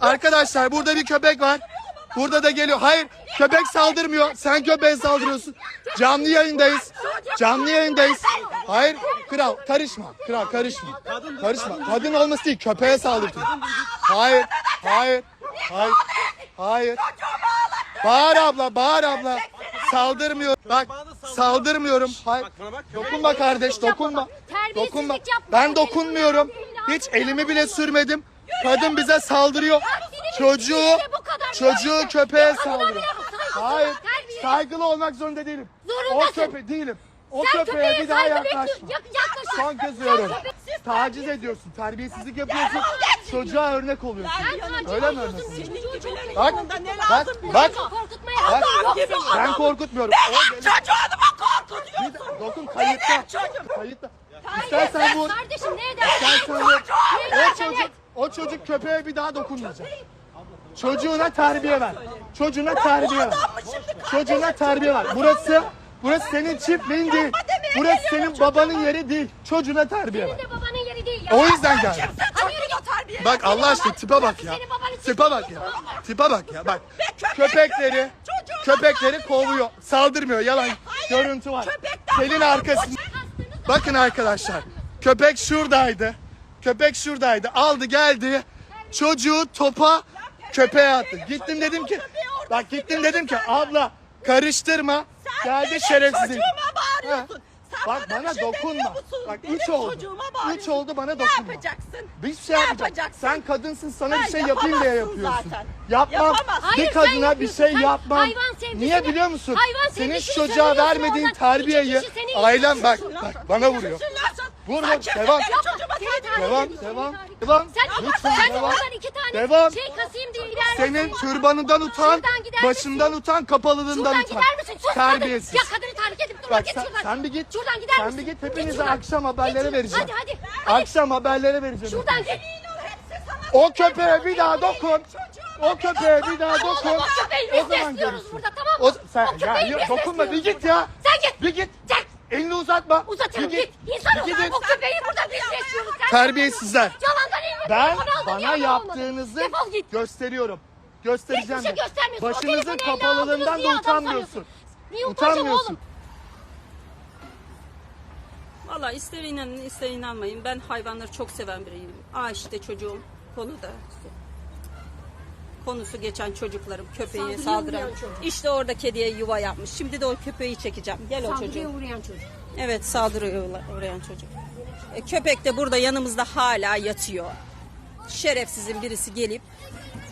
Arkadaşlar burada bir köpek var. Burada da geliyor. Hayır köpek saldırmıyor. Sen köpeğe saldırıyorsun. Canlı yayındayız. Canlı yayındayız. Hayır kral karışma. Kral karışma. Karışma. Kadın olması değil köpeğe saldırdın. Hayır. Hayır. Hayır. Hayır. Bağır abla, bağır abla. Saldırmıyor. Bak, saldırmıyorum. Hayır. Dokunma kardeş, dokunma. Dokunma. Ben dokunmuyorum. Hiç elimi bile sürmedim. Kadın bize saldırıyor. Çocuğu, çocuğu köpeğe saldırıyor. Hayır. Saygılı olmak zorunda değilim. O köpe değilim. O Sen köpeğe köpeğe bir daha yaklaşma. Son kez uyarıyorum. Taciz ediyorsun, terbiyesizlik yapıyorsun. Çocuğa örnek oluyorsun. Öyle mi örnek? Bak, bak, bak. Korkutmaya Bak, ben korkutmuyorum. O benim- Çocuğumu korkutuyorsun. Dokun kayıtta. Kayıtta. İstersen vur. Kardeşim ne edersen İstersen et. vur. Ne O edersen çocuk, et. O çocuk köpeğe bir daha dokunmayacak. Çocuğuna terbiye ver. Çocuğuna terbiye ver. Çocuğuna terbiye ver. Burası Burası senin çiftliğin değil. Burası senin babanın yeri değil. Çocuğuna terbiye ver. Senin de babanın yeri değil ya. O yüzden geldim. Bak Allah aşkına tipe bak ya. Tipe bak ya. Tipe bak ya. Bak köpek köpekleri köpekleri kovuyor. Saldırmıyor. Yalan. Görüntü var. Selin arkasında. Bakın arkadaşlar. Köpek şuradaydı. Köpek şuradaydı. Aldı geldi. Çocuğu topa köpeğe attı. Gittim dedim ki bak gittim dedim ki abla karıştırma. Geldi şerefsizim. Çocuğuma bağırıyorsun. Sen Bak bana, bana bir şey dokunma. demiyor musun? Bak Benim üç oldu. çocuğuma Üç oldu bana Ne dokunma. yapacaksın? Bir şey Ne yapmayacağım. yapacaksın? Sen kadınsın sana Ben bir şey yapayım diye yapamazsın yapıyorsun. zaten. Yapmam. Yapamazsın. Bir Hayır, sen kadına bir yapıyorsun. şey Sen yapmam. hayvan sevgisini- Niye biliyor musun? hayvan Senin sevgisini çocuğa söylüyorsun vermediğin terbiyeyi İki kişi seni ailem bak bak bana vuruyor. Vur vur devam. çocuğuma Devam devam. Devam. Sen, Lütfen sen de devam. oradan iki tane Devam. şey kasayım diye gider Senin misin? türbanından utan, Şuradan gider başından utan, kapalılığından Şuradan utan. gider misin? Sus Terbiyesiz. kadın. Ya kadını tahrik edip durma Bak git sen, şuradan. sen bir git. Şuradan gider sen misin? bir git. Hepinize şuradan. akşam şuradan. vereceğim. Hadi hadi. hadi. Akşam haberleri vereceğim. Şuradan git. O köpeğe bir daha dokun. O köpeğe bir daha dokun. Oğlum o köpeği O biz zaman besliyoruz görürsün. burada tamam mı? O, sen ya, dokunma bir git ya. Sen git. Bir git. Sen Elini uzatma. uzatırım Bir git. İnsan Bir olarak git. o köpeği burada biz besliyoruz. Sen Terbiyesizler. Ben bana yaptığınızı gösteriyorum. Göstereceğim. Hiçbir şey göstermiyorsun. Başınızın kapalılığından da utanmıyorsun. Niye Utanmıyorsun. oğlum? Valla ister inanın ister inanmayın. Ben hayvanları çok seven biriyim. Aa işte çocuğum konuda. Konusu geçen çocuklarım köpeğe Saldırıya saldıran. çocuk. İşte orada kediye yuva yapmış. Şimdi de o köpeği çekeceğim. Gel o Saldırıya çocuğu. uğrayan çocuk. Evet saldırıya uğrayan çocuk. Köpek de burada yanımızda hala yatıyor. Şerefsizin birisi gelip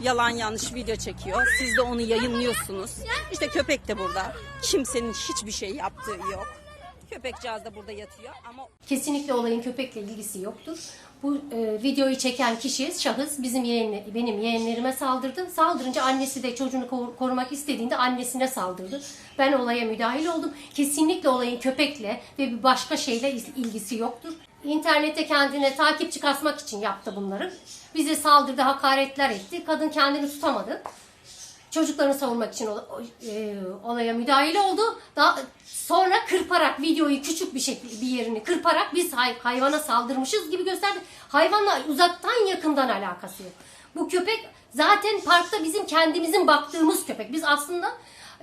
yalan yanlış video çekiyor. Siz de onu yayınlıyorsunuz. İşte köpek de burada. Kimsenin hiçbir şey yaptığı yok. Köpekcağız da burada yatıyor ama Kesinlikle olayın köpekle ilgisi yoktur. Bu e, videoyu çeken kişi, şahıs bizim yeğenle, benim yeğenlerime saldırdı. Saldırınca annesi de çocuğunu kor- korumak istediğinde annesine saldırdı. Ben olaya müdahil oldum. Kesinlikle olayın köpekle ve bir başka şeyle il- ilgisi yoktur. İnternette kendine takipçi kasmak için yaptı bunları. Bize saldırdı, hakaretler etti. Kadın kendini tutamadı çocuklarını savunmak için e, olaya müdahale oldu. Daha sonra kırparak videoyu küçük bir şekilde bir yerini kırparak biz hay- hayvana saldırmışız gibi gösterdi. Hayvanla uzaktan yakından alakası yok. Bu köpek zaten parkta bizim kendimizin baktığımız köpek. Biz aslında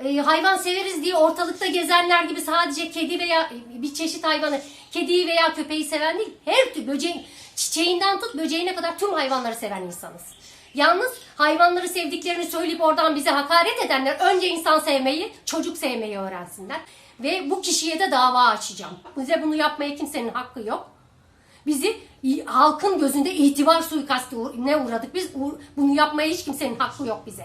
e, hayvan severiz diye ortalıkta gezenler gibi sadece kedi veya bir çeşit hayvanı, kediyi veya köpeği seven değil, her tür böceğin, çiçeğinden tut böceğine kadar tüm hayvanları seven insanız. Yalnız hayvanları sevdiklerini söyleyip oradan bize hakaret edenler önce insan sevmeyi, çocuk sevmeyi öğrensinler. Ve bu kişiye de dava açacağım. Bize bunu yapmaya kimsenin hakkı yok. Bizi halkın gözünde itibar suikastine uğradık. Biz bunu yapmaya hiç kimsenin hakkı yok bize.